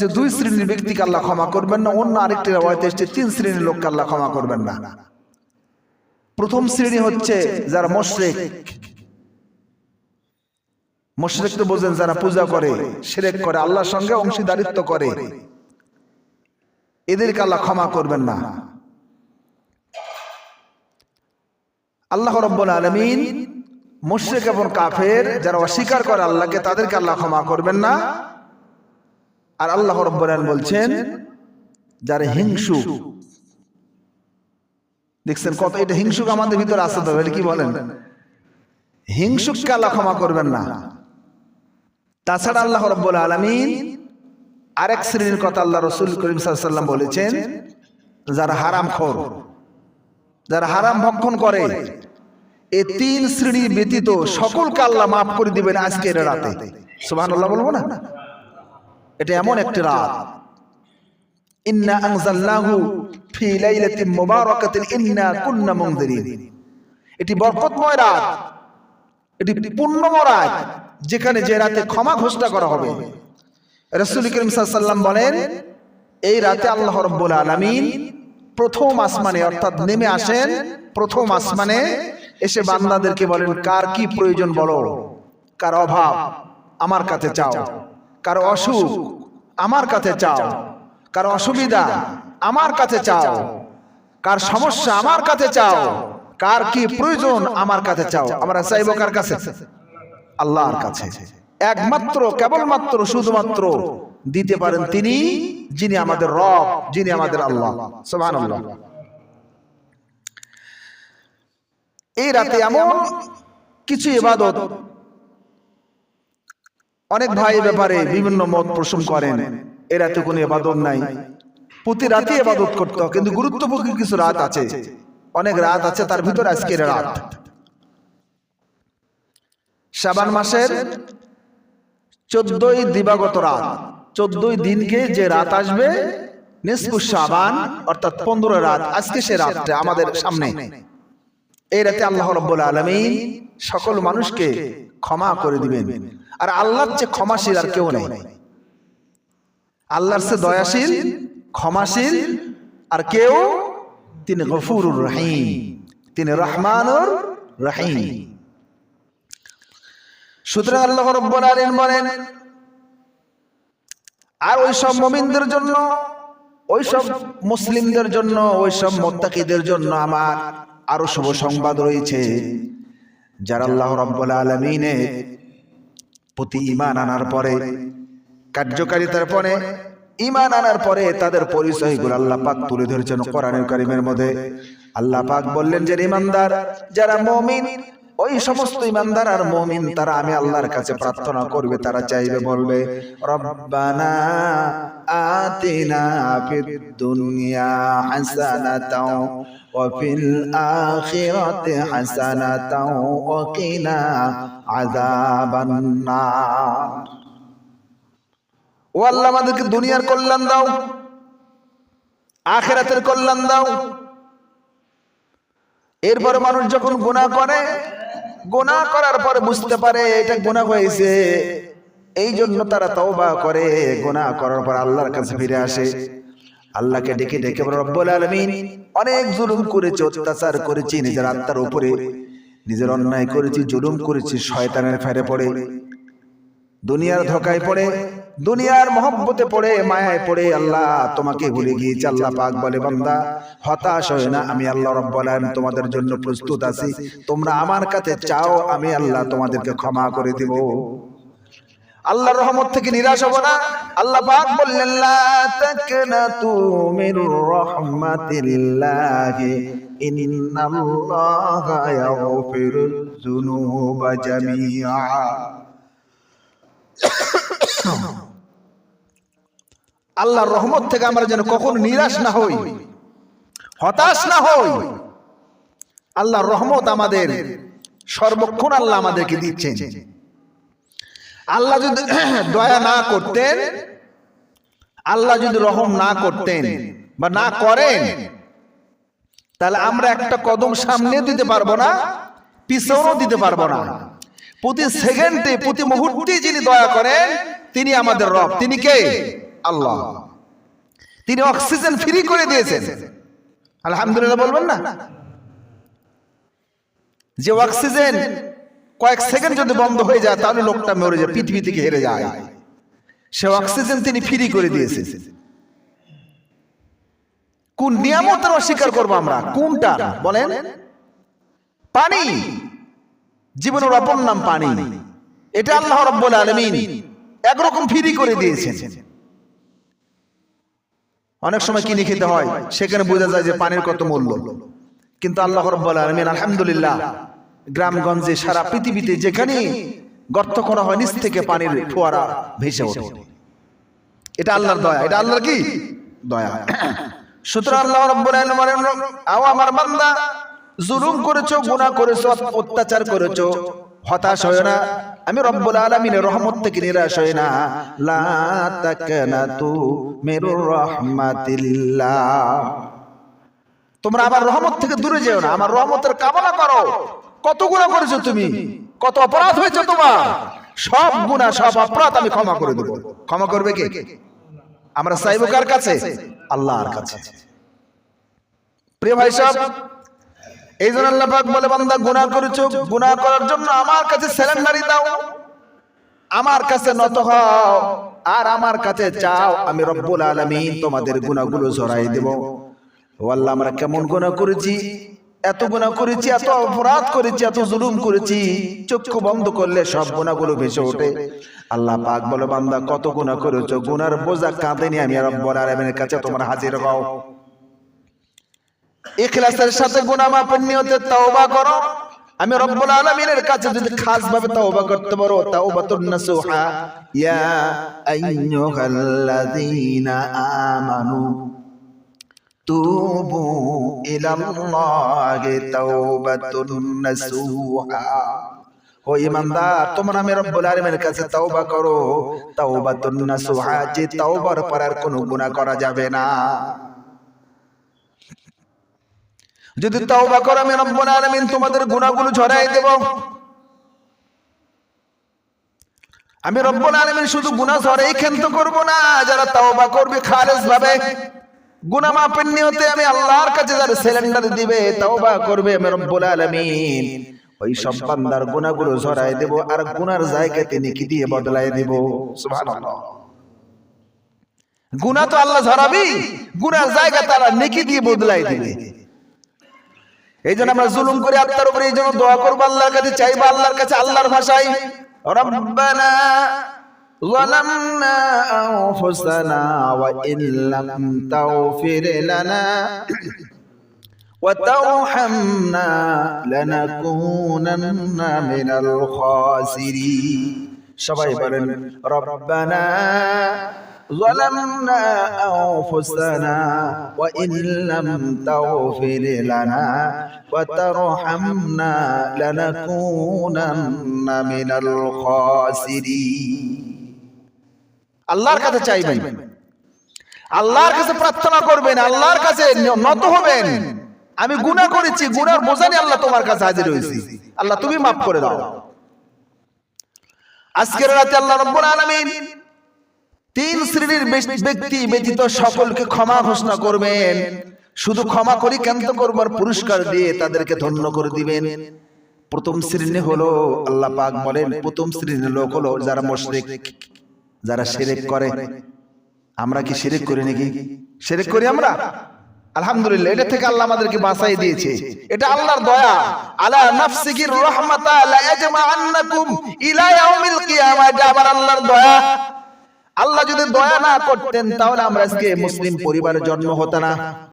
এসেছে দুই শ্রেণির ব্যক্তিকে আল্লাহ ক্ষমা করবেন না, অন্য আরেকটি রেওয়ায়তে এসেছে, তিন শ্রেণির লোককে আল্লাহ ক্ষমা করবেন না। প্রথম শ্রেণি হচ্ছে যারা মোশরেক। মোশরেক তো বোঝেন যারা পূজা করে, শিরেক করে, আল্লাহর সঙ্গে অংশীদারিত্ব করে। এদেরকে আল্লাহ ক্ষমা করবেন না। আল্লাহ রব্বুল আলমিন মুশরিক এবং কাফের যারা অস্বীকার করে আল্লাহকে, তাদেরকে আল্লাহ ক্ষমা করবেন না। আর আল্লাহ রব্বুল আলমিন বলছেন যারা হিংসু দেখছেন কত এটা হিংসুক আমাদের ভিতরে আসতে হবে এটা কি বলেন? হিংসুককে আল্লাহ ক্ষমা করবেন না। তাছাড়া আল্লাহ রব্বুল আলমিন আরেক শ্রেণির কথা আল্লাহ রসুল করিম সাল্লাম বলেছেন যারা হারাম খোর যারা হারাম ভক্ষণ করে এই তিন শ্রেণি ব্যতীত সকলকে আল্লাহ মাফ করে দিবেন আজকের রাতে। সুবহানাল্লাহ বলব না? এটা এমন একটি রাত। ইন্না আনজালনাহু ফি লাইলাতিন মুবারাকাতিন ইন্না কুন্না মুনদিরিন এটি বরকতময় রাত। এটি পুণ্যময় রাত যেখানে যে রাতে ক্ষমা ঘোষণা করা হবে। রাসূল করিম সাল্লাল্লাহু বলেন এই রাতে আল্লাহ রাব্বুল আলামিন প্রথম আসমানে অর্থাৎ নেমে আসেন প্রথম আসমানে এসে বান্দাদেরকে বলেন কার কি প্রয়োজন বলো? কার অভাব? আমার কাছে চাও। কার অসুখ আমার কাছে চাও কার অসুবিধা আমার কাছে চাও কার সমস্যা আমার কাছে চাও কার কি প্রয়োজন আমার কাছে চাও আমরা চাইব কার কাছে? আল্লাহর কাছে। একমাত্র কেবলমাত্র শুধুমাত্র দিতে পারেন তিনি যিনি আমাদের রব যিনি আমাদের আল্লাহ। সুবহানাল্লাহ। এই রাতে এমন কিছু ইবাদত অনেক ভাই ব্যাপারে বিভিন্ন মত পোষণ করেন। এ রাতে কোনো ইবাদত নাই। প্রতি রাতে ইবাদত করতে কিন্তু গুরুত্বপূর্ণ কিছু রাত আছে। অনেক রাত আছে তার ভিতরে আজকের রাত। শাবান মাসের চোদ্দই দিবাগত রাত। চোদ্দই দিনকে যে রাত আসবে নিসফু শাবান অর্থাৎ পনেরো রাত আজকে সে রাতটা আমাদের সামনে। এই রাতে আল্লাহ রব্বুল আলমিন সকল মানুষকে ক্ষমা করে দিবেন। আর আল্লাহর চেয়ে ক্ষমাশীল আর কেউ নেই। আল্লাহর চেয়ে দয়াশীল ক্ষমাশীল আর কেউ তিনি গফুরুর রহিম। তিনি রহমানুর রহিম। সুতরাং আল্লাহ রব্বুল আলামিন বলেন আর ওই সব মুমিনদের জন্য ওই সব মুসলিমদের জন্য ওই সব মোত্তাকিদের জন্য আমার আরও শুভ সংবাদ রয়েছে যারা আল্লাহ রব্বুল আলামিনের প্রতি ইমান আনার পরে, কার্যকারিতার পরে ইমান আনার পরে তাদের পরিচয়গুলো আল্লাহ পাক তুলে ধরেছেন কোরআনের কারিমের মধ্যে। আল্লাহ পাক বললেন যে ঈমানদার, যারা মুমিন, ওই সমস্ত ইমানদার আর মমিন, তারা আমি আল্লাহর কাছে প্রার্থনা করবে, তারা চাইবে, বলবে, রব্বানা আতিনা ফিদ দুনিয়া হাসানাতাও, ওয়া ফিল আখিরাতি হাসানাতাও, ওয়া কিনা ও আল্লাহ, আমাদেরকে দুনিয়ার কল্যাণ দাও, আখেরাতের কল্যাণ দাও। এরপরে মানুষ যখন গুনাহ করে গোনা করার পরে বুঝতে পারে এটা গোনা হয়েছে। এই জন্য তারা তওবা করে গোনা করার পর আল্লাহর কাছে ফিরে আসে। আল্লাহকে ডেকে ডেকে রব্বুল অনেক জুলুম করেছে, অত্যাচার করেছি, নিজের আত্মার উপরে। নিজের অন্যায় করেছি জুলুম করেছি শয়তানের ফেরে পড়ে। দুনিয়ার ধোকায় পড়ে দুনিয়ার মহব্বতে পড়ে মায়ায় পড়ে আল্লাহ তোমাকে ভুলে গিয়েছি আল্লাহ পাক বলে বন্দা হতাশ হয় না আমি আল্লাহ রব্বুল আলামিন তোমাদের জন্য প্রস্তুত আছি তোমরা আমার কাছে চাও আমি আল্লাহ তোমাদেরকে ক্ষমা করে দিব। আল্লাহর রহমত থেকে নিরাশ হব না। আল্লাহ পাক বললেন, লা তাকনাতু মির রাহমাতিল্লাহি, ইন্নাল্লাহা ইয়াগফিরুয যুনুবা জামিআ। আল্লাহর রহমত থেকে আমরা যেন কখনো নিরাশ না হই, হতাশ না হই। আল্লাহর রহমত আমাদের সর্বক্ষণ আল্লাহ আমাদেরকে দিচ্ছেন। আল্লাহ যদি দয়া না করতেন আল্লাহ যদি রহম না করতেন বা না করেন তাহলে আমরা একটা কদম সামনে দিতে পারব না পিছনেও দিতে পারব না। প্রতি সেকেন্ডে প্রতি মুহূর্তে যিনি দয়া করেন তিনি আমাদের রব। তিনি কে? আল্লাহ। তিনি অক্সিজেন ফ্রি করে দিয়েছেন। আলহামদুলিল্লাহ বলবেন না? যে অক্সিজেন কয়েক সেকেন্ড যদি বন্ধ হয়ে যায় তাহলে লোকটা মরে যায় পৃথিবী থেকে হেরে যায়। সে অক্সিজেন তিনি ফ্রি করে দিয়েছেন কোন নিয়ামতের অস্বীকার করব আমরা? কোনটা বলেন। পানি। জীবনের অপর নাম পানি। এটা আল্লাহ রব্বুল আলমিন একরকম ফ্রি করে দিয়েছেন। অনেক সময় কিনে খেতে হয়? সেখানে বোঝা যায় যে পানির কত মূল্য। কিন্তু আল্লাহ রব্বুল আলমিন আলহামদুলিল্লাহ। গ্রামগঞ্জে সারা পৃথিবীতে যেখানে গর্ত করা হয়, নিচ থেকে পানির ফোয়ারা ভেসে ওঠে। এটা আল্লাহর দয়া। এটা আল্লাহর কি? দয়া। অত্যাচার হতাশ হয় না। আমি রহমত থেকে নিরাশ হয় না। তোমরা আমার রহমত থেকে দূরে যেও না। আমার রহমতের কামনা করো। কত গুনাহ করেছ তুমি? কত অপরাধ হয়েছে তোমার? সব গুনাহ সব অপরাধ আমি ক্ষমা করে দেব। ক্ষমা করবে কে? আমরা চাইব কার কাছে আল্লাহর কাছে। প্রিয় ভাই সাহেব এই জন্য আল্লাহ পাক বলে বান্দা গুনাহ করেছ গুনাহ করার জন্য আমার কাছে স্যালেন্ডারি দাও। আমার কাছে নত হও। আর আমার কাছে চাও। আমি রব্বুল আলামিন তোমাদের গুনাহগুলো ঝরাই দেব। ও আল্লাহ আমরা কেমন গুনাহ করেছি? এত গুনাহ করেছি এত অপরাধ করেছি এত জুলুম করেছি চক্ষু বন্ধ করলে সব গুনাহগুলো ভেসে ওঠে। আল্লাহ পাক বলে বান্দা কত গুনাহ করেছ? গুনার বোঝা কাঁধে নিয়ে আমি রব্বুল আলামিনের কাছে তোমার হাজির হও। ইখলাসের সাথে গুনাহ মাপের নিয়তে তওবা করো। আমি রব্বুল আলামিনের কাছে যদি খাস ভাবে তওবা করতে পারো তাওবাতুন নাসুহা। ইয়া আইয়ুহাল্লাযীনা আমানু। তুবু ইলাল্লাহি তাওবাতুন ও ইমানদার, তোমরা রব্বুল আলামিনের কাছে তওবা করো। তাওবাতুন নাসুহা, যে পর আর কোনো গুনাহ করা যাবে না। যদি করো, আমি রব্বুল আলামিন তোমাদের গুনাহগুলো ঝরাই দেব। আমি রব্বুল আলামিন শুধু গুনাহ ঝরাই ক্ষান্ত করব না, যারা তওবা করবে খালেস ভাবে গুনাহ মাপের নিয়তে আমি আল্লাহর কাছে যারা সিলিন্ডার দিবে, তওবা করবে, আমি রব্বুল আলামিন। ওই সব বান্দার গুনাহগুলো ঝরাই দেব আর গুনার জায়গাতে নেকি দিয়ে বদলাই দেব? সুবহানাল্লাহ। গুনাহ তো আল্লাহ ঝরাবি গুনার জায়গা তারা নেকি দিয়ে বদলাই দিবে। এই জন্য আমরা জুলুম করে আত্মার উপরে এই জন্য দোয়া করব আল্লাহর কাছে, চাইব আল্লাহর কাছে আল্লাহর ভাষায়। রব্বানা ظلمنا أنفسنا وإن لم تغفر لنا وترحمنا لنكونن من الخاسرين সবাই বলেন রব্বানা ظلمنا أنفسنا وإن لم تغفر لنا وترحمنا لنكونن من الخاسرين আল্লাহর কাছে চাইবেন। আল্লাহর কাছে প্রার্থনা করবেন আল্লাহর কাছে নত হবেন। আমি গুনাহ করেছি গুনার বোঝানি আল্লাহ তোমার কাছে হাজির হয়েছি। আল্লাহ তুমি মাফ করে দাও। আজকের রাতে আল্লাহ রব্বুল আলামিন তিন শ্রেণির ব্যক্তি ব্যতীত সকলকে ক্ষমা ঘোষণা করবেন। শুধু ক্ষমা করি কেন্ত করবার পুরস্কার দিয়ে তাদেরকে ধন্য করে দিবেন। প্রথম শ্রেণি হলো আল্লাহ পাক বলেন প্রথম শ্রেণির লোক হলো যারা মুশরিক। যারা সেরেক করে আমরা কি সেরেক করি নাকি? সেরেক করি আমরা? আলহামদুলিল্লাহ এটা থেকে আল্লাহ আমাদেরকে বাঁচাই দিয়েছে। এটা আল্লাহর দয়া। আলা নাফসিকির রাহমাতা লা ইয়াজমাআন্নাকুম ইলা ইয়াউমিল কিয়ামা। এটা আবার আল্লাহর দয়া। আল্লাহ যদি দয়া না করতেন তাহলে আমরা আজকে মুসলিম পরিবারে জন্ম হতো না।